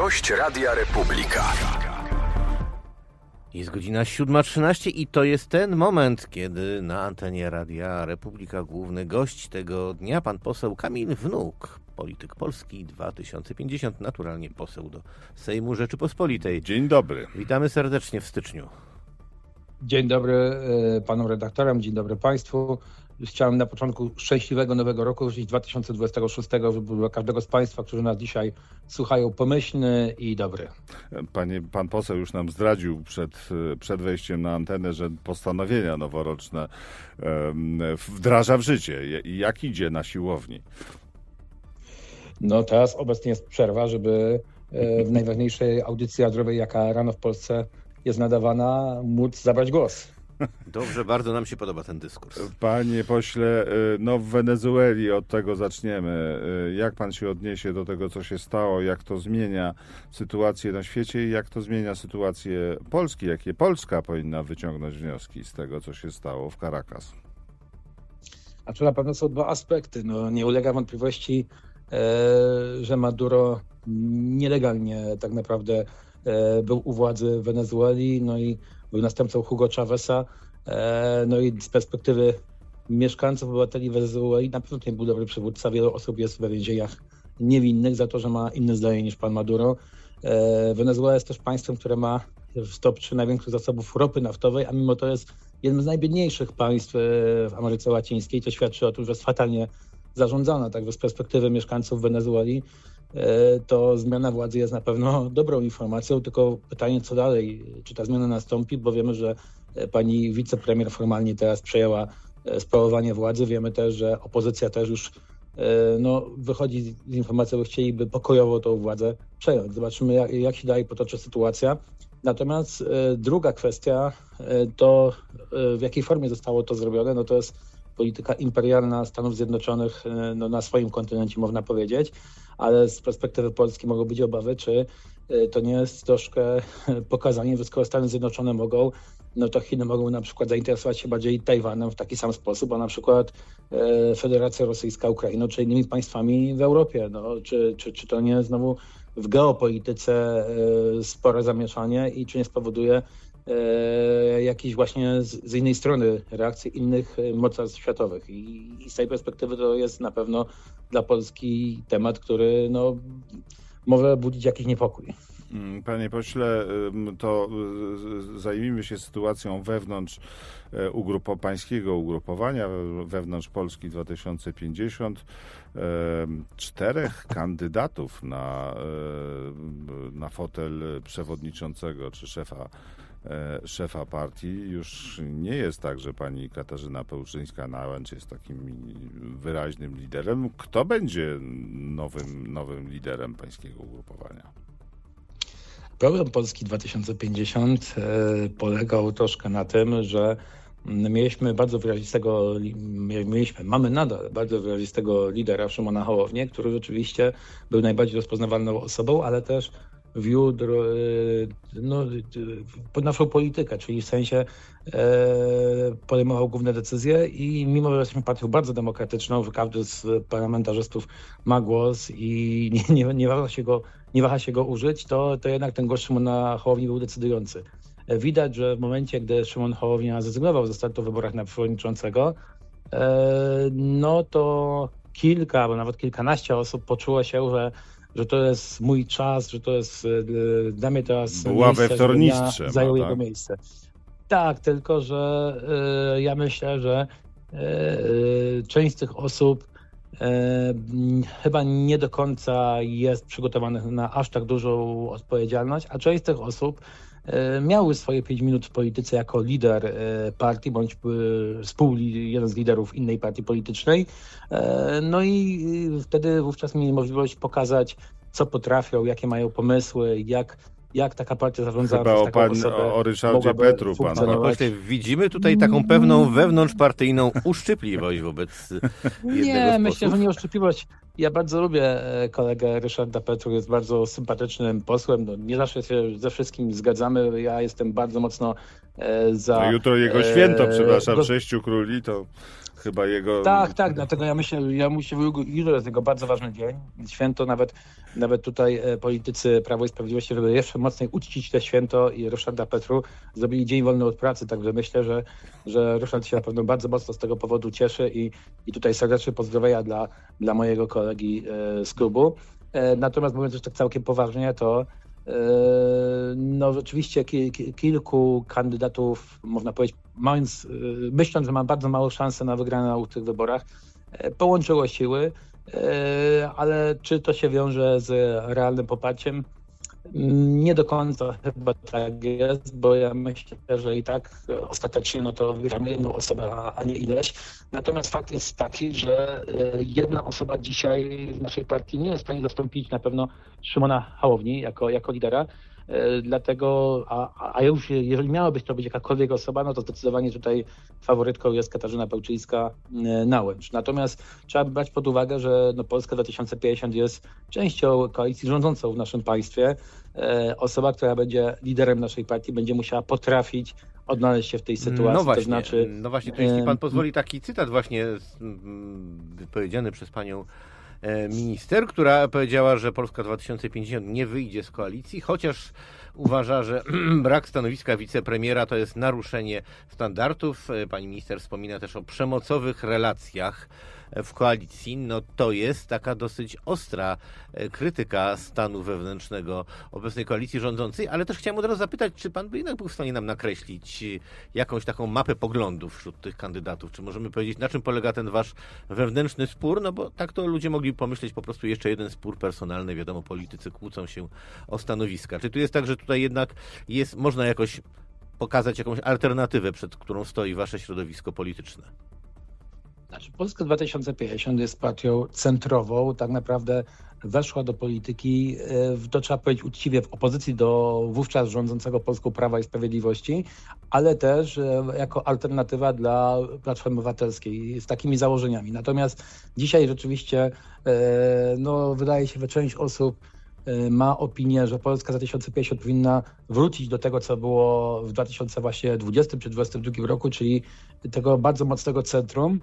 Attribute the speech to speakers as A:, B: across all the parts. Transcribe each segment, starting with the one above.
A: Gość Radia Republika.
B: Jest godzina 7.13 i to jest ten moment, kiedy na antenie Radia Republika główny gość tego dnia, pan poseł Kamil Wnuk, polityk polski 2050, naturalnie poseł do Sejmu Rzeczypospolitej.
C: Dzień dobry.
B: Witamy serdecznie w styczniu.
D: Dzień dobry e, panom redaktorom, dzień dobry państwu. Chciałem na początku szczęśliwego nowego roku życzyć 2026, żeby dla każdego z państwa, którzy nas dzisiaj słuchają, pomyślny i dobry.
C: Panie, pan poseł już nam zdradził przed, przed wejściem na antenę, że postanowienia noworoczne wdraża w życie. Jak idzie na siłowni?
D: No teraz obecnie jest przerwa, żeby e, w najważniejszej audycji radiowej, jaka rano w Polsce jest nadawana, móc zabrać głos.
B: Dobrze, bardzo nam się podoba ten dyskurs.
C: Panie pośle, y, no w Wenezueli od tego zaczniemy. Y, Jak pan się odniesie do tego, co się stało, jak to zmienia sytuację na świecie i jak to zmienia sytuację Polski? Jakie Polska powinna wyciągnąć wnioski z tego, co się stało w Caracas?
D: A tu na pewno są dwa aspekty. No, nie ulega wątpliwości, e, że Maduro nielegalnie tak naprawdę e, był u władzy Wenezueli, no i był następcą Hugo Chaveza. E, no i z perspektywy mieszkańców, obywateli Wenezueli na pewno to nie był dobry przywódca. Wiele osób jest we więzieniach niewinnych za to, że ma inne zdanie niż pan Maduro. E, Wenezuela jest też państwem, które ma w top 3 największych zasobów ropy naftowej, a mimo to jest jednym z najbiedniejszych państw e, w Ameryce Łacińskiej. To świadczy o tym, że jest fatalnie zarządzana. Także z perspektywy mieszkańców Wenezueli to zmiana władzy jest na pewno dobrą informacją, tylko pytanie co dalej, czy ta zmiana nastąpi, bo wiemy, że e, pani wicepremier formalnie teraz przejęła e, sprawowanie władzy. Wiemy też, że opozycja też już e, no, wychodzi z informacją, że chcieliby pokojowo tą władzę przejąć. Zobaczymy, jak, jak się dalej potoczy sytuacja. Natomiast e, druga kwestia e, to e, w jakiej formie zostało to zrobione, no to jest polityka imperialna Stanów Zjednoczonych e, no, na swoim kontynencie, można powiedzieć, ale z perspektywy Polski mogą być obawy, czy e, to nie jest troszkę pokazanie, że skoro Stany Zjednoczone mogą, no to Chiny mogą na przykład zainteresować się bardziej Tajwanem w taki sam sposób, a na przykład e, Federacja Rosyjska Ukrainą, czy innymi państwami w Europie. No, czy, czy, czy to nie znowu w geopolityce e, spore zamieszanie i czy nie spowoduje jakiejś właśnie z, z innej strony reakcji innych e, mocarstw światowych. I, I z tej perspektywy to jest na pewno dla Polski temat, który no, może budzić jakiś niepokój.
C: Mm, Panie pośle, to y, y, zajmijmy się sytuacją wewnątrz e, ugrupo, pańskiego ugrupowania, we- wewnątrz Polski 2050. Em, Czterech kandydatów na, e, na fotel przewodniczącego czy szefa, e, szefa partii. Już nie jest tak, że pani Katarzyna Pełczyńska-Nałęcz jest takim wyraźnym liderem. Kto będzie nowym, nowym liderem pańskiego ugrupowania?
D: Program Polski 2050 e, polegał troszkę na tym, że mieliśmy bardzo wyrazistego, li- mie- mieliśmy, mamy nadal bardzo wyrazistego lidera Szymona Hołownię, który rzeczywiście był najbardziej rozpoznawalną osobą, ale też wiódł e, no, e, pod naszą politykę, czyli w sensie e, podejmował główne decyzje i mimo, że jesteśmy partią bardzo demokratyczną, że każdy z parlamentarzystów ma głos i nie, nie, nie, waha, się go, nie waha się go użyć, to, to jednak ten głos Szymona Hołowni był decydujący. E, Widać, że w momencie, gdy Szymon Hołownia zrezygnował ze startu w wyborach na przewodniczącego, e, no to kilka, albo nawet kilkanaście osób poczuło się, że, że to jest mój czas, że to jest e, dla mnie teraz
C: Była
D: miejsce, ja zajął
C: no
D: jego
C: tak.
D: miejsce. Tak, tylko że e, ja myślę, że e, część z tych osób chyba nie do końca jest przygotowanych na aż tak dużą odpowiedzialność, a część z tych osób miały swoje 5 minut w polityce jako lider e, partii bądź e, jeden z liderów innej partii politycznej. E, No i wtedy wówczas mieli możliwość pokazać, co potrafią, jakie mają pomysły, jak, jak taka partia zarządzana
C: Chyba o, pan,
D: osobę
C: o, Ryszardzie Petru pan.
B: Panie widzimy tutaj taką pewną wewnątrzpartyjną uszczypliwość wobec
D: Nie, myślę, że nie oszczępliwość. Ja bardzo lubię e, kolegę Ryszarda Petru, jest bardzo sympatycznym posłem. No, nie zawsze się ze wszystkim zgadzamy. Ja jestem bardzo mocno e, za.
C: No jutro jego święto, przepraszam, do... sześciu króli to chyba jego.
D: Tak, tak, dlatego ja myślę, ja myślę, jutro jest jego bardzo ważny dzień. Święto nawet, nawet tutaj e, politycy Prawo i Sprawiedliwości, żeby jeszcze mocniej uczcić te święto i Ryszarda Petru zrobili dzień wolny od pracy, także myślę, że, że Ryszard się na pewno bardzo mocno z tego powodu cieszy i, i tutaj serdecznie pozdrowienia dla, dla mojego kolegi e, z klubu. E, natomiast mówiąc już tak całkiem poważnie, to no rzeczywiście kilku kandydatów, można powiedzieć, mając, y, myśląc, że ma bardzo małą szansę na wygraną w tych wyborach, e, połączyło siły, e, ale czy to się wiąże z realnym poparciem? Nie do końca chyba tak jest, bo ja myślę, że i tak ostatecznie no to wybieramy jedną osobę, a nie ileś. Natomiast fakt jest taki, że e, jedna osoba dzisiaj w naszej partii nie jest w stanie zastąpić na pewno Szymona Hałowni jako, jako lidera. E, dlatego, a, a już jeżeli miała być to być jakakolwiek osoba, no to zdecydowanie tutaj faworytką jest Katarzyna Pełczyńska-Nałęcz. E, Natomiast trzeba brać pod uwagę, że no Polska 2050 jest częścią koalicji rządzącą w naszym państwie. E, osoba, która będzie liderem naszej partii, będzie musiała potrafić odnaleźć się w tej sytuacji.
B: No właśnie,
D: to znaczy,
B: no właśnie, to jeśli pan pozwoli taki cytat właśnie wypowiedziany przez panią minister, która powiedziała, że Polska 2050 nie wyjdzie z koalicji, chociaż uważa, że brak stanowiska wicepremiera to jest naruszenie standardów. E, pani minister wspomina też o przemocowych relacjach w koalicji, no to jest taka dosyć ostra e, krytyka stanu wewnętrznego obecnej koalicji rządzącej, ale też chciałem od razu zapytać, czy pan by jednak był w stanie nam nakreślić jakąś taką mapę poglądów wśród tych kandydatów? Czy możemy powiedzieć, na czym polega ten wasz wewnętrzny spór? No bo tak to ludzie mogli pomyśleć po prostu jeszcze jeden spór personalny, wiadomo, politycy kłócą się o stanowiska. Czy tu jest tak, że tutaj jednak jest, można jakoś pokazać jakąś alternatywę, przed którą stoi wasze środowisko polityczne?
D: Znaczy, Polska 2050 jest partią centrową, tak naprawdę weszła do polityki, e, to trzeba powiedzieć uczciwie, w opozycji do wówczas rządzącego Polską Prawa i Sprawiedliwości, ale też e, jako alternatywa dla Platformy Obywatelskiej z takimi założeniami. Natomiast dzisiaj rzeczywiście e, no, wydaje się, że część osób ma opinię, że Polska 2050 powinna wrócić do tego, co było w 2020 czy 2022 roku, czyli tego bardzo mocnego centrum,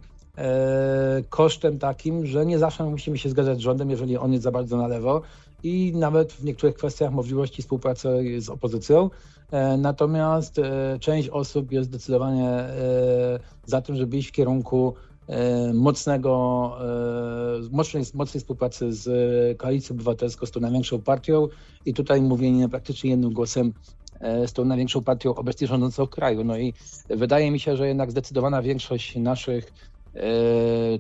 D: kosztem takim, że nie zawsze musimy się zgadzać z rządem, jeżeli on jest za bardzo na lewo i nawet w niektórych kwestiach możliwości współpracy z opozycją. E, natomiast e, część osób jest zdecydowanie za tym, żeby iść w kierunku mocnego, mocnej, mocnej współpracy z Koalicją Obywatelską, z tą największą partią i tutaj mówienie praktycznie jednym głosem z tą największą partią obecnie rządzącą w kraju. No i wydaje mi się, że jednak zdecydowana większość naszych E,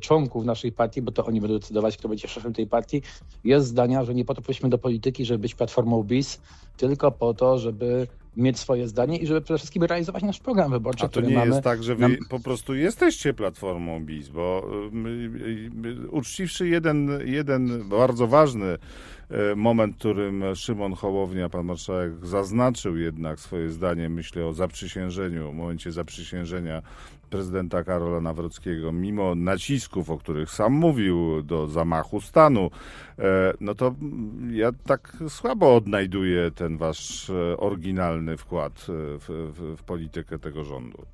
D: członków naszej partii, bo to oni będą decydować, kto będzie szefem tej partii, jest zdania, że nie po to poszliśmy do polityki, żeby być platformą BIS, tylko po to, żeby mieć swoje zdanie i żeby przede wszystkim realizować nasz program wyborczy,
C: A to nie mamy. jest tak, że wy nam... po prostu jesteście platformą BIS, bo y, uczciwszy jeden, jeden bardzo ważny E, moment, w którym Szymon Hołownia, pan marszałek, zaznaczył jednak swoje zdanie, myślę o zaprzysiężeniu, momencie zaprzysiężenia prezydenta Karola Nawrockiego, mimo nacisków, o których sam mówił, do zamachu stanu, e, no to ja tak słabo odnajduję ten wasz e, oryginalny wkład w, w, w politykę tego rządu.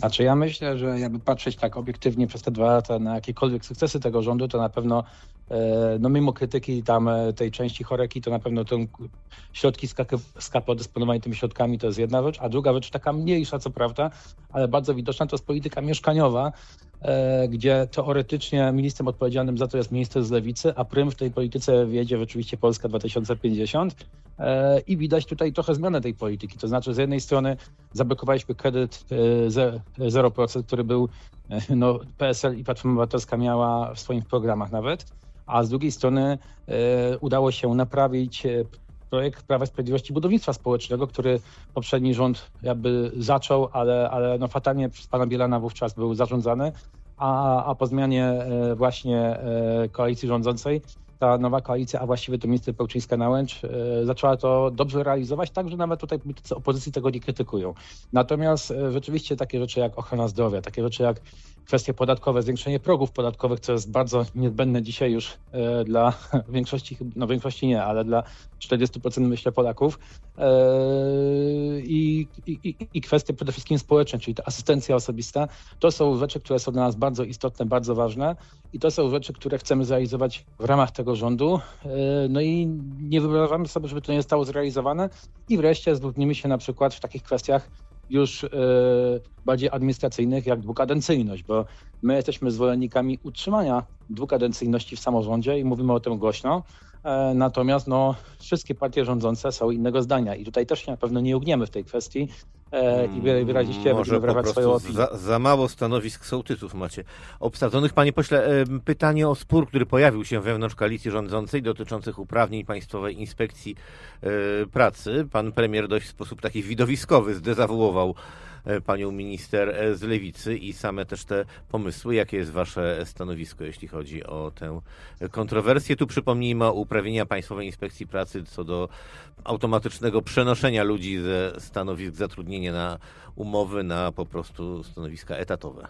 D: Znaczy ja myślę, że jakby patrzeć tak obiektywnie przez te dwa lata na jakiekolwiek sukcesy tego rządu, to na pewno, e, no mimo krytyki tam e, tej części choreki, to na pewno te środki KPO, dysponowanie tymi środkami to jest jedna rzecz, a druga rzecz taka mniejsza co prawda, ale bardzo widoczna to jest polityka mieszkaniowa, E, gdzie teoretycznie ministrem odpowiedzialnym za to jest minister z lewicy, a prym w tej polityce wiedzie rzeczywiście Polska 2050 e, i widać tutaj trochę zmianę tej polityki. To znaczy z jednej strony zablokowaliśmy kredyt 0%, e, który był, no, PSL i Platforma Obywatelska miała w swoich programach nawet, a z drugiej strony udało się naprawić projekt Prawa i Sprawiedliwości Budownictwa Społecznego, który poprzedni rząd jakby zaczął, ale, ale no fatalnie przez pana Bielana wówczas był zarządzany, a, a po zmianie e, właśnie e, koalicji rządzącej ta nowa koalicja, a właściwie to minister Pełczyńska-Nałęcz e, zaczęła to dobrze realizować, tak, że nawet tutaj politycy opozycji tego nie krytykują. Natomiast e, rzeczywiście takie rzeczy jak ochrona zdrowia, takie rzeczy jak kwestie podatkowe, zwiększenie progów podatkowych, co jest bardzo niezbędne dzisiaj już e, dla większości, no większości nie, ale dla 40% myślę Polaków i, i, i kwestie przede wszystkim społeczne, czyli ta asystencja osobista, to są rzeczy, które są dla nas bardzo istotne, bardzo ważne i to są rzeczy, które chcemy zrealizować w ramach tego rządu. E, no i nie wyobrażamy sobie, żeby to nie zostało zrealizowane. I wreszcie zwrócimy się na przykład w takich kwestiach już e, bardziej administracyjnych, jak dwukadencyjność, bo my jesteśmy zwolennikami utrzymania dwukadencyjności w samorządzie i mówimy o tym głośno. E, natomiast no, wszystkie partie rządzące są innego zdania i tutaj też się na pewno nie ugniemy w tej kwestii e, i mm, wyraziście
B: Może po prostu za, za, mało stanowisk sołtysów macie obsadzonych. Panie pośle, e, pytanie o spór, który pojawił się wewnątrz koalicji rządzącej dotyczących uprawnień Państwowej Inspekcji Pracy. Pan premier dość w sposób taki widowiskowy zdezawuował panią minister e, z Lewicy i same też te pomysły. Jakie jest wasze stanowisko, jeśli chodzi o tę kontrowersję? Tu przypomnijmy o uprawnienia Państwowej Inspekcji Pracy co do automatycznego przenoszenia ludzi ze stanowisk zatrudnienia na umowy na po prostu stanowiska etatowe.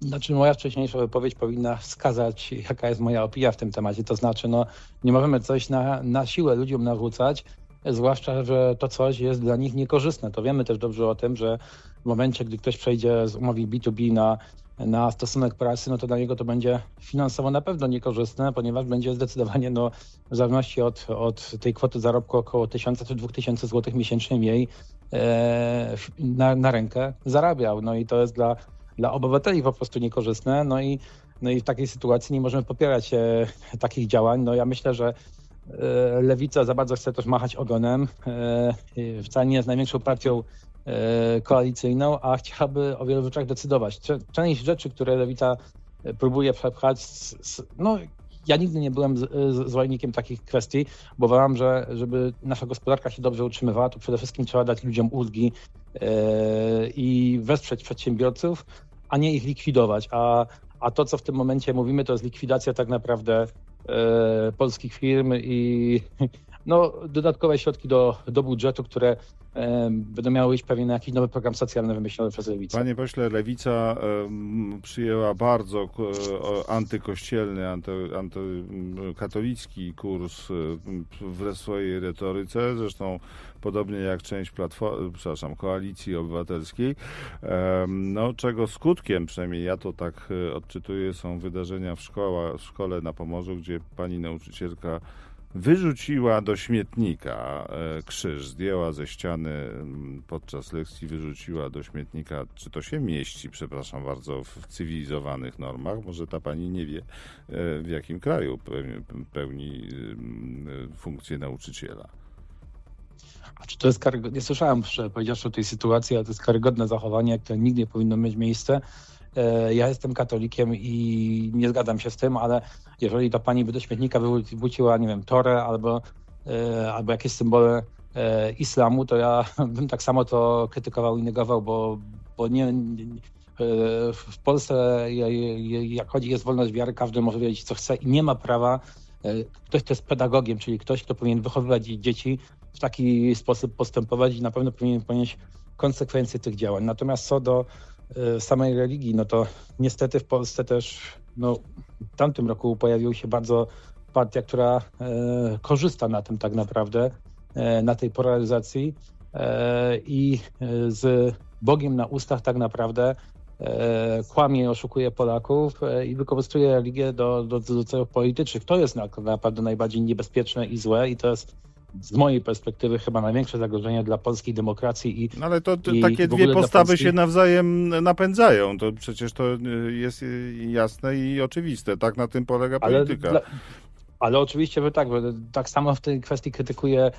D: Znaczy moja wcześniejsza wypowiedź powinna wskazać, jaka jest moja opinia w tym temacie. To znaczy, no, nie możemy coś na, na siłę ludziom narzucać, zwłaszcza, że to coś jest dla nich niekorzystne. To wiemy też dobrze o tym, że w momencie, gdy ktoś przejdzie z umowy B2B na, na stosunek pracy, no to dla niego to będzie finansowo na pewno niekorzystne, ponieważ będzie zdecydowanie no, w zależności od, od tej kwoty zarobku około 1000 czy 2000 zł miesięcznie mniej e, na, na rękę zarabiał. No i to jest dla, dla obywateli po prostu niekorzystne. No i, no i w takiej sytuacji nie możemy popierać e, takich działań. No ja myślę, że lewica za bardzo chce też machać ogonem. E, wcale nie jest największą partią e, koalicyjną, a chciałaby o wielu rzeczach decydować. Część rzeczy, które lewica próbuje przepchać, no ja nigdy nie byłem zwolennikiem takich kwestii, bo uważam, że żeby nasza gospodarka się dobrze utrzymywała, to przede wszystkim trzeba dać ludziom ulgi i wesprzeć przedsiębiorców, a nie ich likwidować. A, a to, co w tym momencie mówimy, to jest likwidacja tak naprawdę E, polskich firm i no, dodatkowe środki do, do budżetu, które e, będą miały iść pewnie na jakiś nowy program socjalny wymyślony przez Lewicę.
C: Panie pośle, Lewica przyjęła bardzo antykościelny, anty, antykatolicki kurs w swojej retoryce, zresztą podobnie jak część przepraszam, koalicji obywatelskiej. No, czego skutkiem, przynajmniej ja to tak e, odczytuję, są wydarzenia w, szkoła, w szkole na Pomorzu, gdzie pani nauczycielka wyrzuciła do śmietnika e, krzyż, zdjęła ze ściany podczas lekcji, wyrzuciła do śmietnika. Czy to się mieści, przepraszam bardzo, w cywilizowanych normach? Może ta pani nie wie, e, w jakim kraju pełni funkcję nauczyciela.
D: A czy to jest karygodne? Nie słyszałem, że powiedziawszy o tej sytuacji, ale to jest karygodne zachowanie, które nigdy nie powinno mieć miejsca. E, ja jestem katolikiem i nie zgadzam się z tym, ale jeżeli ta pani by do śmietnika wyrzuciła, nie wiem, torę albo, e, albo jakieś symbole e, islamu, to ja bym tak samo to krytykował i negował, bo, bo nie, w Polsce, jak chodzi, jest wolność wiary, każdy może wiedzieć, co chce i nie ma prawa. Ktoś, kto jest pedagogiem, czyli ktoś, kto powinien wychowywać dzieci, w taki sposób postępować i na pewno powinien ponieść konsekwencje tych działań. Natomiast co do samej religii, no to niestety w Polsce też no, w tamtym roku pojawiła się bardzo partia, która e, korzysta na tym tak naprawdę, e, na tej polaryzacji i z Bogiem na ustach tak naprawdę kłamie, oszukuje Polaków i wykorzystuje religię do, do, do celów politycznych. To jest naprawdę najbardziej niebezpieczne i złe i to jest z mojej perspektywy chyba największe zagrożenie dla polskiej demokracji i
C: no Ale to, to i takie dwie postawy Polski... się nawzajem napędzają. To przecież to y, jest jasne i oczywiste. Tak na tym polega polityka. Ale,
D: ale oczywiście, że tak, że tak samo w tej kwestii krytykuję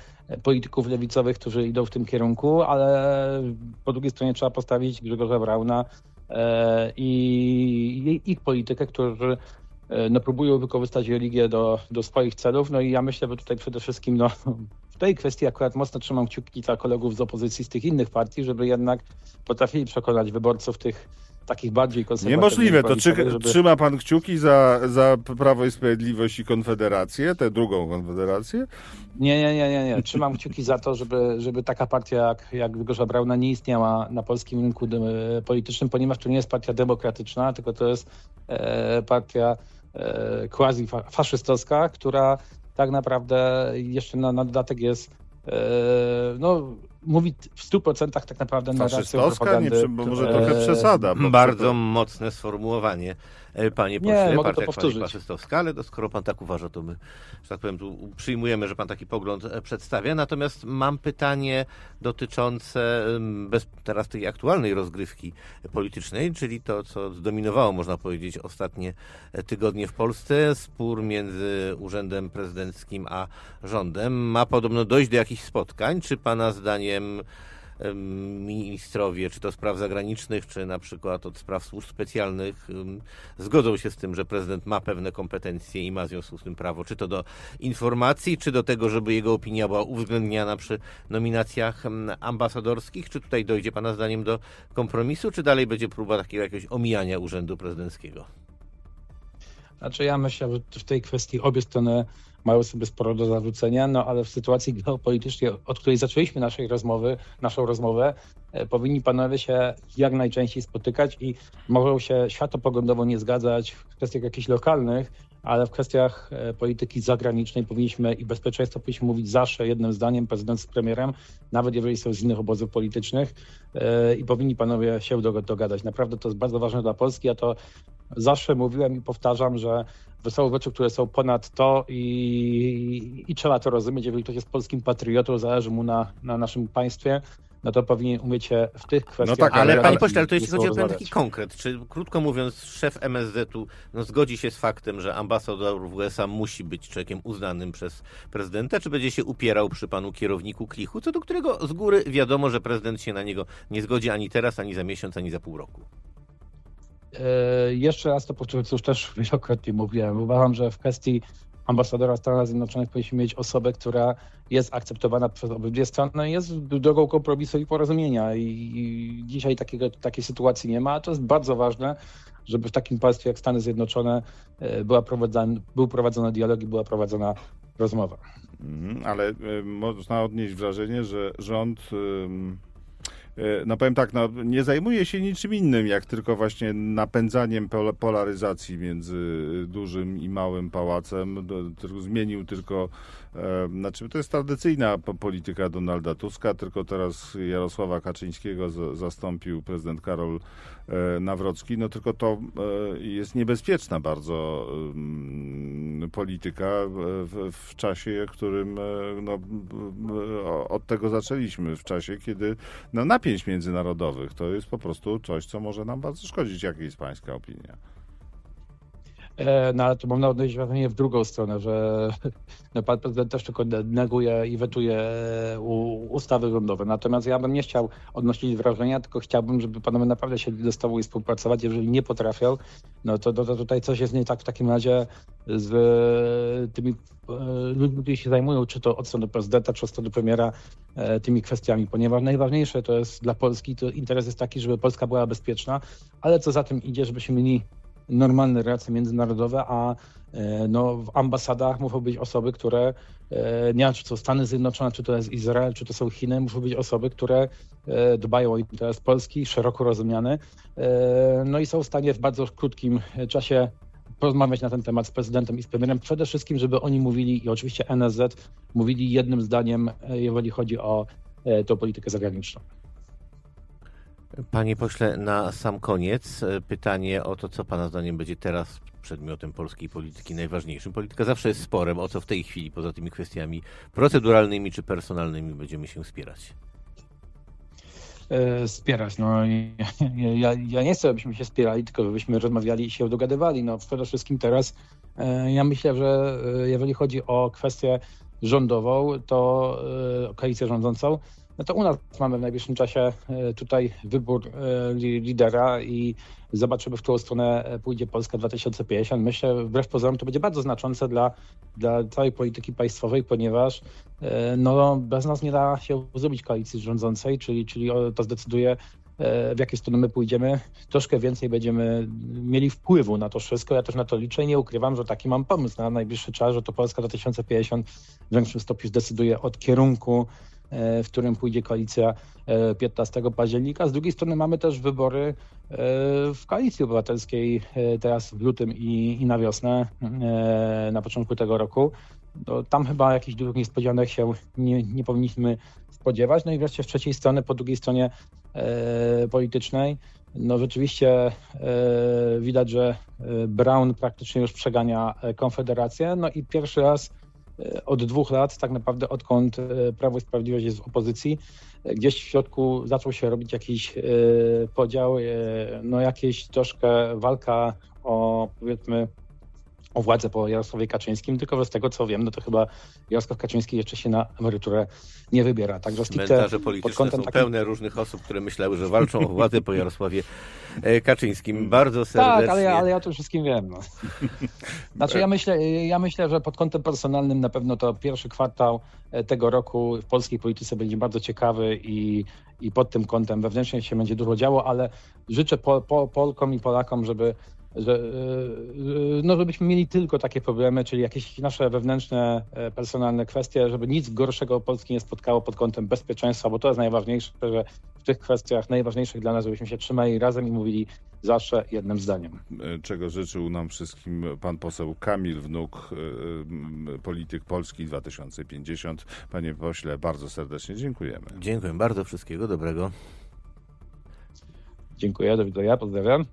D: polityków lewicowych, którzy idą w tym kierunku, ale po drugiej stronie trzeba postawić Grzegorza Brauna e, i ich politykę, którzy E, no, próbują wykorzystać religię do, do swoich celów. No i ja myślę, że tutaj przede wszystkim no, w tej kwestii akurat mocno trzymam kciuki dla kolegów z opozycji z tych innych partii, żeby jednak potrafili przekonać wyborców tych, takich bardziej konserwatywnych.
C: Niemożliwe. To czy,
D: żeby-
C: trzyma pan kciuki za, za Prawo i Sprawiedliwość i Konfederację, tę drugą Konfederację?
D: Nie, nie, nie, nie, nie. Trzymam kciuki za to, żeby, żeby taka partia jak, jak Grzegorza Brauna nie istniała na polskim rynku de- politycznym, ponieważ to nie jest partia demokratyczna, tylko to jest e, partia e, quasi-faszystowska, która tak naprawdę jeszcze na, na dodatek jest, e, no, mówi w 100% tak naprawdę narracją
C: Faszystowska? Nie,
D: propagandy.
C: bo może
D: e,
C: trochę przesada. bo
B: Bardzo
C: to-
B: mocne sformułowanie, e, panie
D: Nie,
B: pośle.
D: mogę to powtórzyć.
B: faszystowska, ale to skoro pan tak uważa, to my, że tak powiem, tu przyjmujemy, że pan taki pogląd e, przedstawia. Natomiast mam pytanie dotyczące bez, teraz tej aktualnej rozgrywki politycznej, czyli to, co zdominowało, można powiedzieć, ostatnie e, tygodnie w Polsce. Spór między Urzędem Prezydenckim a rządem. Ma podobno dojść do jakichś spotkań. Czy pana zdaniem em, ministrowie, czy to spraw zagranicznych, czy na przykład od spraw służb specjalnych, zgodzą się z tym, że prezydent ma pewne kompetencje i ma w związku z tym prawo, czy to do informacji, czy do tego, żeby jego opinia była uwzględniana przy nominacjach ambasadorskich, czy tutaj dojdzie Pana zdaniem do kompromisu, czy dalej będzie próba takiego jakiegoś omijania urzędu prezydenckiego?
D: Znaczy ja myślę, że w tej kwestii obie strony mają sobie sporo do zarzucenia, no ale w sytuacji geopolitycznej, od której zaczęliśmy naszej rozmowy, naszą rozmowę, e, powinni panowie się jak najczęściej spotykać i mogą się światopoglądowo nie zgadzać w kwestiach jakichś lokalnych, ale w kwestiach e, polityki zagranicznej powinniśmy i bezpieczeństwa powinniśmy mówić zawsze jednym zdaniem, prezydent z premierem, nawet jeżeli są z innych obozów politycznych e, i powinni panowie się do- dogadać. Naprawdę to jest bardzo ważne dla Polski, a to zawsze mówiłem i powtarzam, że są rzeczy, które są ponad to i, i trzeba to rozumieć. Jeżeli ktoś jest polskim patriotą, zależy mu na, na naszym państwie, no to powinien umieć się w tych kwestiach...
C: tak,
B: Ale,
C: ale-
B: panie pośle, ale to jeśli chodzi o pewien taki konkret, czy krótko mówiąc szef MSZ-u no, zgodzi się z faktem, że ambasador w USA musi być człowiekiem uznanym przez prezydenta, czy będzie się upierał przy panu kierowniku Klichu, co do którego z góry wiadomo, że prezydent się na niego nie zgodzi ani teraz, ani za miesiąc, ani za pół roku?
D: E, Jeszcze raz to powtórzę, co już też wielokrotnie mówiłem. Uważam, że w kwestii ambasadora Stanów Zjednoczonych powinniśmy mieć osobę, która jest akceptowana przez obydwie strony jest drogą kompromisu i porozumienia. I, dzisiaj takiego, takiej sytuacji nie ma, a to jest bardzo ważne, żeby w takim państwie jak Stany Zjednoczone e, była prowadzony, był prowadzony dialog i była prowadzona rozmowa.
C: Mhm, Ale y, można odnieść wrażenie, że rząd. Y, No powiem tak, no, nie zajmuje się niczym innym, jak tylko właśnie napędzaniem pol- polaryzacji między dużym i małym pałacem. Zmienił tylko, e, znaczy to jest tradycyjna po- polityka Donalda Tuska, tylko teraz Jarosława Kaczyńskiego zastąpił prezydent Karol e, Nawrocki. No tylko to e, jest niebezpieczna bardzo ym, polityka w, w czasie, którym e, no, od tego zaczęliśmy, w czasie, kiedy no, napięć międzynarodowych to jest po prostu coś, co może nam bardzo szkodzić. Jaka jest pańska opinia?
D: E, No ale to mam na odnieść wrażenie w drugą stronę, że no, pan prezydent też tylko neguje i wetuje e, ustawy rządowe. Natomiast ja bym nie chciał odnosić wrażenia, tylko chciałbym, żeby panowie naprawdę siedli do stołu i współpracować. Jeżeli nie potrafią, no to, to, to tutaj coś jest nie tak w takim razie z e, tymi ludźmi, którzy się zajmują, czy to od strony prezydenta, czy od strony premiera, tymi kwestiami, ponieważ najważniejsze to jest dla Polski, to interes jest taki, żeby Polska była bezpieczna, ale co za tym idzie, żebyśmy mieli normalne relacje międzynarodowe, a e, no, w ambasadach muszą być osoby, które, e, nie wiem, czy to Stany Zjednoczone, czy to jest Izrael, czy to są Chiny, muszą być osoby, które e, dbają o interes Polski, szeroko rozumiany, e, no i są w stanie w bardzo krótkim czasie porozmawiać na ten temat z prezydentem i z premierem. Przede wszystkim, żeby oni mówili, i oczywiście NSZ, mówili jednym zdaniem, jeżeli chodzi o tą politykę zagraniczną.
B: Panie pośle, na sam koniec e, pytanie o to, co Pana zdaniem będzie teraz przedmiotem polskiej polityki najważniejszym. Polityka zawsze jest sporem, o co w tej chwili, poza tymi kwestiami proceduralnymi czy personalnymi, będziemy się spierać.
D: e, wspierać. No, ja, ja nie chcę, abyśmy się spierali, tylko żebyśmy rozmawiali i się dogadywali. No, przede wszystkim teraz e, ja myślę, że jeżeli chodzi o kwestię rządową, to koalicję rządzącą, no to u nas mamy w najbliższym czasie e, tutaj wybór e, li- lidera i zobaczymy, w którą stronę e, pójdzie Polska 2050. Myślę, wbrew pozorom, to będzie bardzo znaczące dla, dla całej polityki państwowej, ponieważ no, bez nas nie da się zrobić koalicji rządzącej, czyli, czyli to zdecyduje w jakiej stronę my pójdziemy, troszkę więcej będziemy mieli wpływu na to wszystko. Ja też na to liczę i nie ukrywam, że taki mam pomysł na najbliższy czas, że to Polska 2050 w większym stopniu zdecyduje od kierunku, w którym pójdzie koalicja e, 15 października. Z drugiej strony mamy też wybory e, w koalicji obywatelskiej e, teraz w lutym i, i na wiosnę, e, na początku tego roku. No, tam chyba jakichś dużych niespodzianek się nie, nie powinniśmy spodziewać. No i wreszcie z trzeciej strony, po drugiej stronie e, politycznej, no rzeczywiście e, widać, że e, Brown praktycznie już przegania e, Konfederację. No i pierwszy raz e, od dwóch lat, tak naprawdę odkąd e, Prawo i Sprawiedliwość jest w opozycji, e, gdzieś w środku zaczął się robić jakiś e, podział, e, no jakieś troszkę walka o powiedzmy o władzę po Jarosławie Kaczyńskim, tylko z tego co wiem, no to chyba Jarosław Kaczyński jeszcze się na emeryturę nie wybiera. Także stricte
B: Cmentarze
D: pod
B: polityczne
D: kątem
B: są
D: takim...
B: pełne różnych osób, które myślały, że walczą o władzę po Jarosławie e, Kaczyńskim. Bardzo serdecznie.
D: Tak, ale ja, ale ja o tym wszystkim wiem. No. Znaczy ja myślę, ja myślę, że pod kątem personalnym na pewno to pierwszy kwartał e, tego roku w polskiej polityce będzie bardzo ciekawy i, i pod tym kątem wewnętrznie się będzie dużo działo, ale życzę po, po, Polkom i Polakom, żeby że, e, no żebyśmy mieli tylko takie problemy, czyli jakieś nasze wewnętrzne, e, personalne kwestie, żeby nic gorszego Polski nie spotkało pod kątem bezpieczeństwa, bo to jest najważniejsze, że w tych kwestiach najważniejszych dla nas, żebyśmy się trzymali razem i mówili zawsze jednym zdaniem.
C: E, czego życzył nam wszystkim pan poseł Kamil Wnuk, e, e, polityk Polski 2050. Panie pośle, bardzo serdecznie dziękujemy.
B: Dziękuję bardzo, wszystkiego dobrego.
D: Dziękuję, do widzenia, pozdrawiam.